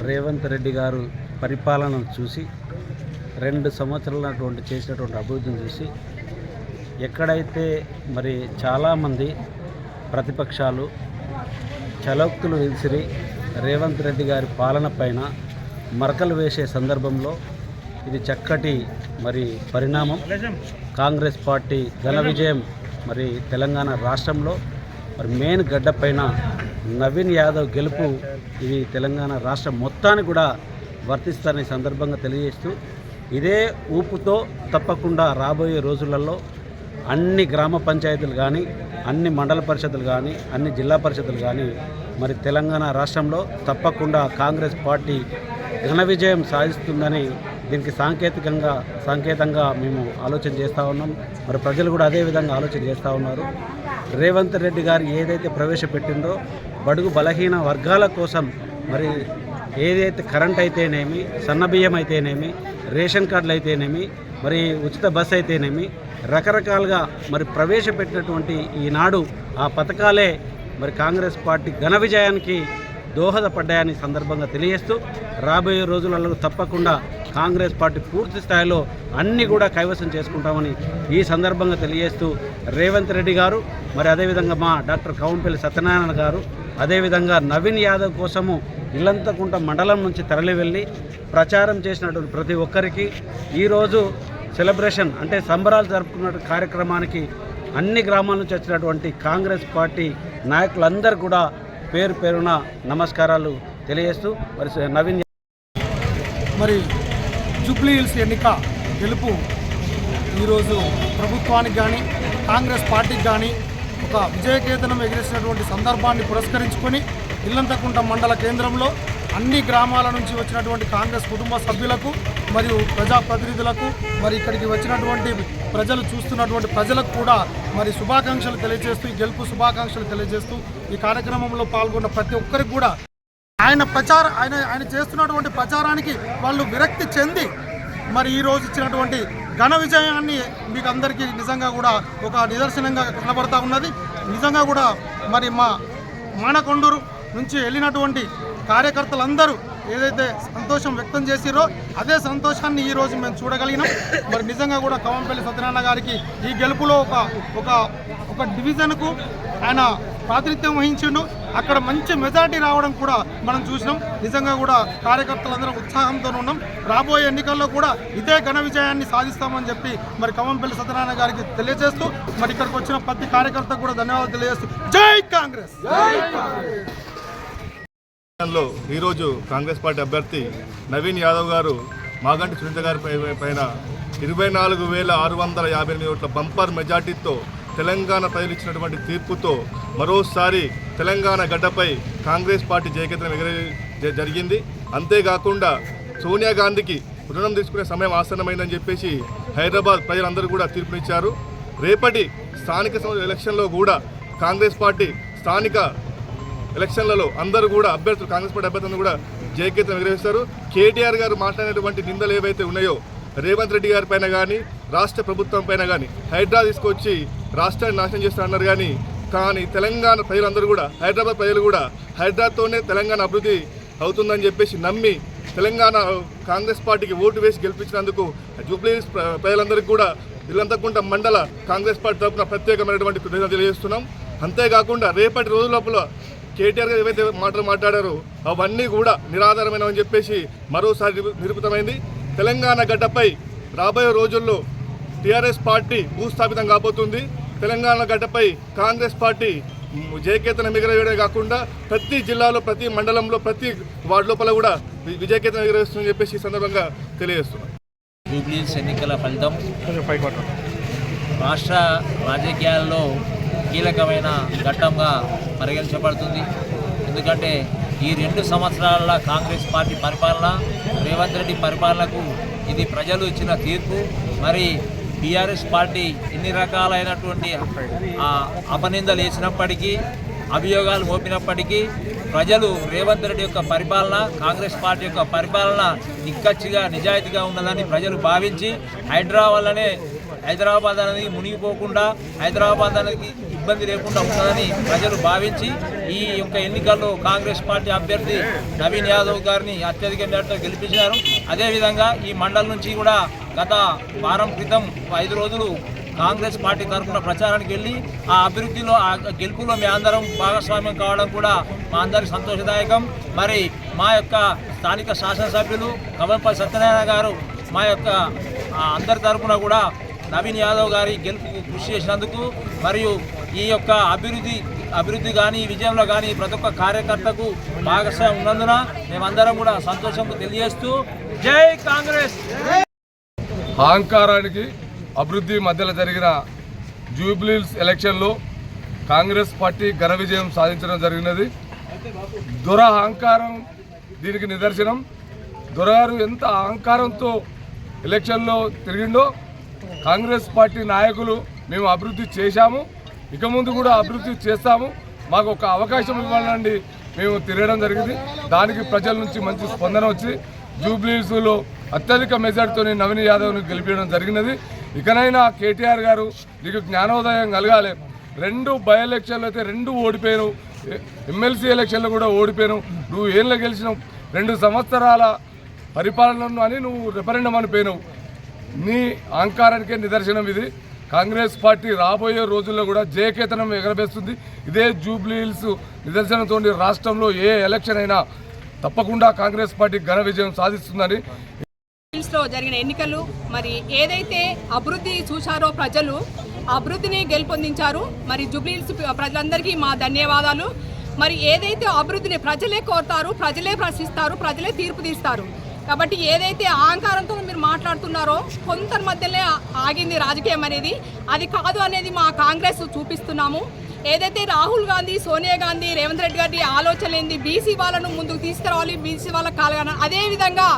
రేవంత్ రెడ్డి గారు పరిపాలనను చూసి రెండు సంవత్సరాలటువంటి చేసినటువంటి అభివృద్ధిని చూసి ఎక్కడైతే మరి చాలామంది ప్రతిపక్షాలు చలోక్తులు విసిరి రేవంత్ రెడ్డి గారి పాలన పైన మరకలు వేసే సందర్భంలో ఇది చక్కటి మరి పరిణామం. కాంగ్రెస్ పార్టీ ఘన విజయం మరి తెలంగాణ రాష్ట్రంలో మరి మెయిన్ గడ్డ పైన నవీన్ యాదవ్ గెలుపు ఇది తెలంగాణ రాష్ట్రం మొత్తానికి కూడా వర్తిస్తారనే సందర్భంగా తెలియజేస్తూ ఇదే ఊపుతో తప్పకుండా రాబోయే రోజులలో అన్ని గ్రామ పంచాయతీలు కానీ అన్ని మండల పరిషత్తులు కానీ అన్ని జిల్లా పరిషత్తులు కానీ మరి తెలంగాణ రాష్ట్రంలో తప్పకుండా కాంగ్రెస్ పార్టీ ఘన విజయం సాధిస్తుందని దీనికి సాంకేతికంగా సాంకేతంగా మేము ఆలోచన చేస్తూ ఉన్నాం. మరి ప్రజలు కూడా అదే విధంగా ఆలోచన చేస్తూ ఉన్నారు. రేవంత్ రెడ్డి గారు ఏదైతే ప్రవేశపెట్టిందో బడుగు బలహీన వర్గాల కోసం మరి ఏదైతే కరెంట్ అయితేనేమి సన్నబియ్యం అయితేనేమి రేషన్ కార్డులు అయితేనేమి మరి ఉచిత బస్ అయితేనేమి రకరకాలుగా మరి ప్రవేశపెట్టినటువంటి ఈనాడు ఆ పథకాలే మరి కాంగ్రెస్ పార్టీ ఘన విజయానికి దోహదపడ్డాయని సందర్భంగా తెలియజేస్తూ రాబోయే రోజులలో తప్పకుండా కాంగ్రెస్ పార్టీ పూర్తి స్థాయిలో అన్నీ కూడా కైవసం చేసుకుంటామని ఈ సందర్భంగా తెలియజేస్తూ రేవంత్ రెడ్డి గారు మరి అదేవిధంగా మా డాక్టర్ కౌంపల్లి సత్యనారాయణ గారు అదేవిధంగా నవీన్ యాదవ్ కోసము ఇల్లంతకుంట మండలం నుంచి తరలి వెళ్ళి ప్రచారం చేసినటువంటి ప్రతి ఒక్కరికి ఈరోజు సెలబ్రేషన్ అంటే సంబరాలు జరుపుకున్న కార్యక్రమానికి అన్ని గ్రామాల నుంచి వచ్చినటువంటి కాంగ్రెస్ పార్టీ నాయకులందరూ కూడా పేరు పేరున నమస్కారాలు తెలియజేస్తూ మరి నవీన్ మరి జూబ్లీ హిల్స్ ఎన్నిక గెలుపు ఈరోజు ప్రభుత్వానికి కానీ కాంగ్రెస్ పార్టీకి కానీ ఒక విజయకేతనం ఎగిరేసినటువంటి సందర్భాన్ని పురస్కరించుకొని ఇల్లంతకుంట మండల కేంద్రంలో అన్ని గ్రామాల నుంచి వచ్చినటువంటి కాంగ్రెస్ కుటుంబ సభ్యులకు మరియు ప్రజాప్రతినిధులకు మరి ఇక్కడికి వచ్చినటువంటి ప్రజలు చూస్తున్నటువంటి ప్రజలకు కూడా మరి శుభాకాంక్షలు తెలియజేస్తూ గెలుపు శుభాకాంక్షలు తెలియజేస్తూ ఈ కార్యక్రమంలో పాల్గొన్న ప్రతి ఒక్కరికి కూడా ఆయన ప్రచార ఆయన ఆయన చేస్తున్నటువంటి ప్రచారానికి వాళ్ళు విరక్తి చెంది మరి ఈ రోజు ఇచ్చినటువంటి ఘన విజయాన్ని మీకు అందరికీ నిజంగా కూడా ఒక నిదర్శనంగా కనబడతా ఉన్నది. నిజంగా కూడా మరి మా మానకొండూరు నుంచి వెళ్ళినటువంటి కార్యకర్తలందరూ ఏదైతే సంతోషం వ్యక్తం చేసిరో అదే సంతోషాన్ని ఈ రోజు మేము చూడగలిగినాం. మరి నిజంగా కూడా కవంపల్లి సత్యనారాయణ గారికి ఈ గెలుపులో ఒక ఒక ఒక డివిజన్కు ఆయన ప్రాతినిధ్యం వహించిండు. అక్కడ మంచి మెజార్టీ రావడం కూడా మనం చూసినాం. నిజంగా కూడా కార్యకర్తలందరం ఉత్సాహంతో ఉన్నాం. రాబోయే ఎన్నికల్లో కూడా ఇదే ఘన విజయాన్ని సాధిస్తామని చెప్పి మరి కవంపల్లి సత్యనారాయణ గారికి తెలియజేస్తూ మరి ఇక్కడికి వచ్చిన ప్రతి కార్యకర్తకు కూడా ధన్యవాదాలు తెలియజేస్తూ జై కాంగ్రెస్! లో ఈరోజు కాంగ్రెస్ పార్టీ అభ్యర్థి నవీన్ యాదవ్ గారు మాగంటి సునీత గారి పైన ఇరవై నాలుగు వేల ఆరు వందల యాభై ఎనిమిది ఓట్ల బంపర్ మెజార్టీతో తెలంగాణ ప్రజలు ఇచ్చినటువంటి తీర్పుతో మరోసారి తెలంగాణ గడ్డపై కాంగ్రెస్ పార్టీ జయకేతనం ఎగరే జరిగింది. అంతేకాకుండా సోనియా గాంధీకి రుణం తీసుకునే సమయం ఆసన్నమైందని చెప్పేసి హైదరాబాద్ ప్రజలందరూ కూడా తీర్పునిచ్చారు. రేపటి స్థానిక ఎలక్షన్లో కూడా కాంగ్రెస్ పార్టీ స్థానిక ఎలక్షన్లలో అందరూ కూడా అభ్యర్థులు కాంగ్రెస్ పార్టీ అభ్యర్థులను కూడా జయకేతనం ఎగరేస్తారు కేటీఆర్ గారు మాట్లాడినటువంటి నిందలు ఏవైతే ఉన్నాయో రేవంత్ రెడ్డి గారి పైన కానీ రాష్ట్ర ప్రభుత్వం పైన కానీ హైడ్రా తీసుకొచ్చి రాష్ట్రాన్ని నాశనం చేస్తా అన్నారు కానీ కానీ తెలంగాణ ప్రజలందరూ కూడా హైదరాబాద్ ప్రజలు కూడా హైదరాబాద్తోనే తెలంగాణ అభివృద్ధి అవుతుందని చెప్పేసి నమ్మి తెలంగాణ కాంగ్రెస్ పార్టీకి ఓటు వేసి గెలిపించినందుకు జూబ్లీ ప్రజలందరికీ కూడా ఇల్లంతకుంట మండల కాంగ్రెస్ పార్టీ తరఫున ప్రత్యేకమైనటువంటి కృతజ్ఞతలు తెలియజేస్తున్నాం. అంతేకాకుండా రేపటి రోజు లోపల కేటీఆర్ గారు ఏవైతే మాటలు మాట్లాడారో అవన్నీ కూడా నిరాధారమైనవని చెప్పేసి మరోసారి నిరూపితమైంది. తెలంగాణ గడ్డపై రాబోయే రోజుల్లో టీఆర్ఎస్ పార్టీ భూస్థాపితం కాబోతుంది. తెలంగాణ గడ్డపై కాంగ్రెస్ పార్టీ మ్, జయకేతనం ఎగరవేయడమే కాకుండా ప్రతి జిల్లాలో ప్రతి మండలంలో ప్రతి వార్డు లోపల కూడా విజయకేతనం ఎగరవేస్తుందని చెప్పేసి ఈ సందర్భంగా తెలియజేస్తున్నాం. జూబ్లీస్ ఎన్నికల ఫలితం రాష్ట్ర రాజకీయాల్లో కీలకమైన ఘట్టంగా పరిగణించబడుతుంది. ఎందుకంటే ఈ రెండు సంవత్సరాల కాంగ్రెస్ పార్టీ పరిపాలన రేవంత్ రెడ్డి పరిపాలనకు ఇది ప్రజలు ఇచ్చిన తీర్పు. మరి బీఆర్ఎస్ పార్టీ ఎన్ని రకాలైనటువంటి అపనిందలు వేసినప్పటికీ అభియోగాలు మోపినప్పటికీ ప్రజలు రేవంత్ రెడ్డి యొక్క పరిపాలన కాంగ్రెస్ పార్టీ యొక్క పరిపాలన నిక్కచ్చిగా నిజాయితీగా ఉన్నదని ప్రజలు భావించి హైడ్రా వల్లనే హైదరాబాద్ అనేది మునిగిపోకుండా హైదరాబాద్ అనేది ఇబ్బంది లేకుండా ఉంటుందని ప్రజలు భావించి ఈ యొక్క ఎన్నికల్లో కాంగ్రెస్ పార్టీ అభ్యర్థి నవీన్ యాదవ్ గారిని అత్యధిక మేరతో గెలిపించారు అదేవిధంగా ఈ మండలం నుంచి కూడా గత వారం క్రితం ఐదు రోజులు కాంగ్రెస్ పార్టీ తరఫున ప్రచారానికి వెళ్ళి ఆ అభివృద్ధిలో ఆ గెలుపులో మీ అందరం భాగస్వామ్యం కావడం కూడా మా అందరికి సంతోషదాయకం. మరి మా యొక్క స్థానిక శాసనసభ్యులు కమల్పల్లి సత్యనారాయణ గారు మా యొక్క అందరి తరఫున కూడా నవీన్ యాదవ్ గారి గెలుపుకు కృషి చేసినందుకు మరియు ఈ యొక్క అభివృద్ధి అభివృద్ధి కానీ విజయంలో కానీ ప్రతి ఒక్క కార్యకర్తకు భాగస్వామ్యం ఉన్నందున మేమందరం కూడా సంతోషం తెలియజేస్తూ జై కాంగ్రెస్! అహంకారానికి అభివృద్ధి మధ్యలో జరిగిన జూబ్లీల్స్ ఎలక్షన్లో కాంగ్రెస్ పార్టీ ఘన విజయం సాధించడం జరిగినది. దుర అహంకారం దీనికి నిదర్శనం. దొరగారు ఎంత అహంకారంతో ఎలక్షన్లో తిరిగిండో కాంగ్రెస్ పార్టీ నాయకులు మేము అభివృద్ధి చేశాము. ఇక ముందు కూడా అభివృద్ధి చేస్తాము. మాకు ఒక అవకాశం ఇవ్వాలండి. మేము తిరగడం జరిగింది. దానికి ప్రజల నుంచి మంచి స్పందన వచ్చి జూబ్లీస్లో అత్యధిక మెజార్టీతో నవీన్ యాదవ్ను గెలిపించడం జరిగినది. ఇకనైనా కేటీఆర్ గారు నీకు జ్ఞానోదయం కలగాలి. రెండు బై ఎలక్షన్లు అయితే రెండు ఓడిపోయాను ఎమ్మెల్సీ ఎలక్షన్లు కూడా ఓడిపోయాను నువ్వు ఏళ్ళ గెలిచినావు. రెండు సంవత్సరాల పరిపాలనను అని నువ్వు రెఫరెండం అనిపోయినావు నీ అహంకారానికే నిదర్శనం ఇది. కాంగ్రెస్ పార్టీ రాబోయే రోజుల్లో కూడా జయకేతనం ఎగరవేస్తుంది. ఇదే జూబ్లీహిల్స్ నిదర్శనంతో రాష్ట్రంలో ఏ ఎలక్షన్ అయినా తప్పకుండా కాంగ్రెస్ పార్టీ ఘన విజయం సాధిస్తుందని. లో జరిగిన ఎన్నికలు మరి ఏదైతే అభివృద్ధి చూశారో ప్రజలు అభివృద్ధిని గెలుపొందించారు. మరి జూబ్లీహిల్స్ ప్రజలందరికీ మా ధన్యవాదాలు. మరి ఏదైతే అభివృద్ధిని ప్రజలే కోరుతారు ప్రజలే ప్రశ్నిస్తారు ప్రజలే తీర్పు తీస్తారు కాబట్టి ఏదైతే అహంకారంతో మీరు మాట్లాడుతున్నారో కొంత మధ్యలో ఆగింది రాజకీయం అనేది. అది కాదు అనేది మా కాంగ్రెస్ చూపిస్తున్నాము. ఏదైతే రాహుల్ గాంధీ సోనియా గాంధీ రేవంత్ రెడ్డి గారి ఆలోచన ఏంది? బీసీ వాళ్ళను ముందుకు తీసుకురావాలి బీసీ వాళ్ళకి కాలగాన. అదేవిధంగా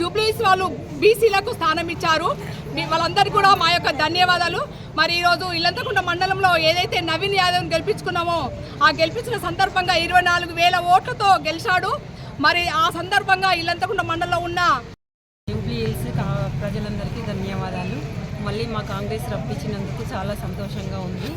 జూబ్లీస్ వాళ్ళు బీసీలకు స్థానం ఇచ్చారు. వాళ్ళందరికీ కూడా మా యొక్క ధన్యవాదాలు. మరి ఈరోజు ఇల్లంతకుంట మండలంలో ఏదైతే నవీన్ యాదవ్ని గెలిపించుకున్నామో ఆ గెలిపించిన సందర్భంగా ఇరవై నాలుగు వేల ఓట్లతో గెలిచాడు. మరి ఆ సందర్భంగా ఇల్లంతకుంట మండలంలో ఉన్న జూబ్లీ హిల్స్ కా- ప్రజలందరికీ ధన్యవాదాలు. మళ్ళీ మా కాంగ్రెస్ రప్పించినందుకు చాలా సంతోషంగా ఉంది.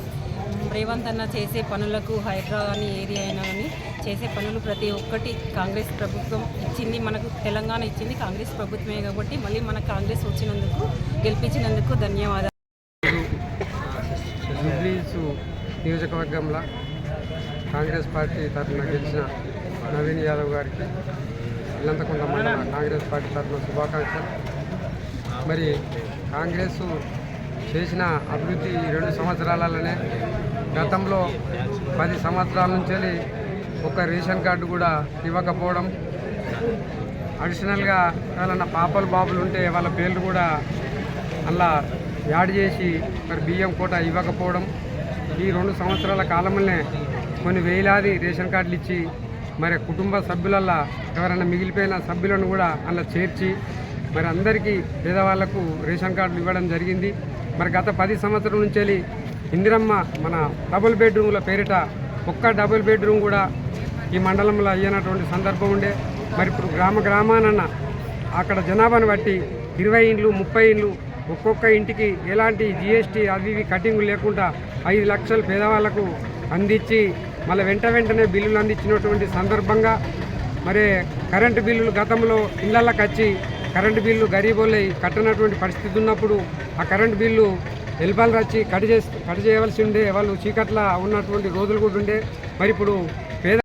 రేవంత్ అన్న చేసే పనులకు హైదరాబాద్ కానీ ఏరియా అయినా కానీ చేసే పనులు ప్రతి ఒక్కటి కాంగ్రెస్ ప్రభుత్వం ఇచ్చింది మనకు తెలంగాణ ఇచ్చింది కాంగ్రెస్ ప్రభుత్వమే కాబట్టి మళ్ళీ మన కాంగ్రెస్ వచ్చినందుకు గెలిపించినందుకు ధన్యవాదాలు. నియోజకవర్గంలో కాంగ్రెస్ పార్టీ తరఫున గెలిచిన నవీన్ యాదవ్ గారికి ఇల్లంతకుంట మండల కాంగ్రెస్ పార్టీ తరఫున శుభాకాంక్షలు. మరి కాంగ్రెస్ చేసిన అభివృద్ధి ఈ రెండు సంవత్సరాలలోనే గతంలో పది సంవత్సరాల నుంచి ఒక రేషన్ కార్డు కూడా ఇవ్వకపోవడం అడిషనల్గా ఎవరైనా పాపలు బాబులు ఉంటే వాళ్ళ పేర్లు కూడా అలా యాడ్ చేసి మరి బియ్యం కోట ఇవ్వకపోవడం ఈ రెండు సంవత్సరాల కాలంలోనే కొన్ని వేలాది రేషన్ కార్డులు ఇచ్చి మరి కుటుంబ సభ్యులల్లా ఎవరైనా మిగిలిపోయిన సభ్యులను కూడా అలా చేర్చి మరి అందరికీ పేదవాళ్ళకు రేషన్ కార్డులు ఇవ్వడం జరిగింది. మరి గత పది సంవత్సరం నుంచి వెళ్ళి ఇందిరమ్మ మన డబుల్ బెడ్రూమ్ల పేరిట ఒక్క డబుల్ బెడ్రూమ్ కూడా ఈ మండలంలో అయ్యినటువంటి సందర్భం ఉండే. మరి ఇప్పుడు గ్రామ గ్రామానన్న అక్కడ జనాభాను బట్టి ఇరవై ఇండ్లు ముప్పై ఇండ్లు ఒక్కొక్క ఇంటికి ఎలాంటి జిఎస్టీ అవి ఇవి కటింగ్ లేకుండా ఐదు లక్షలు పేదవాళ్ళకు అందించి మళ్ళీ వెంట వెంటనే బిల్లులు అందించినటువంటి సందర్భంగా మరి కరెంటు బిల్లులు గతంలో ఇళ్ళకి వచ్చి కరెంటు బిల్లు గరీబోళ్ళై కట్టనటువంటి పరిస్థితి ఉన్నప్పుడు ఆ కరెంటు బిల్లు ఎల్బాలు వచ్చి కట్ చేసి కట్ చేయవలసి ఉండే వాళ్ళు చీకట్ల ఉన్నటువంటి రోజులు కూడా ఉండే. మరి ఇప్పుడు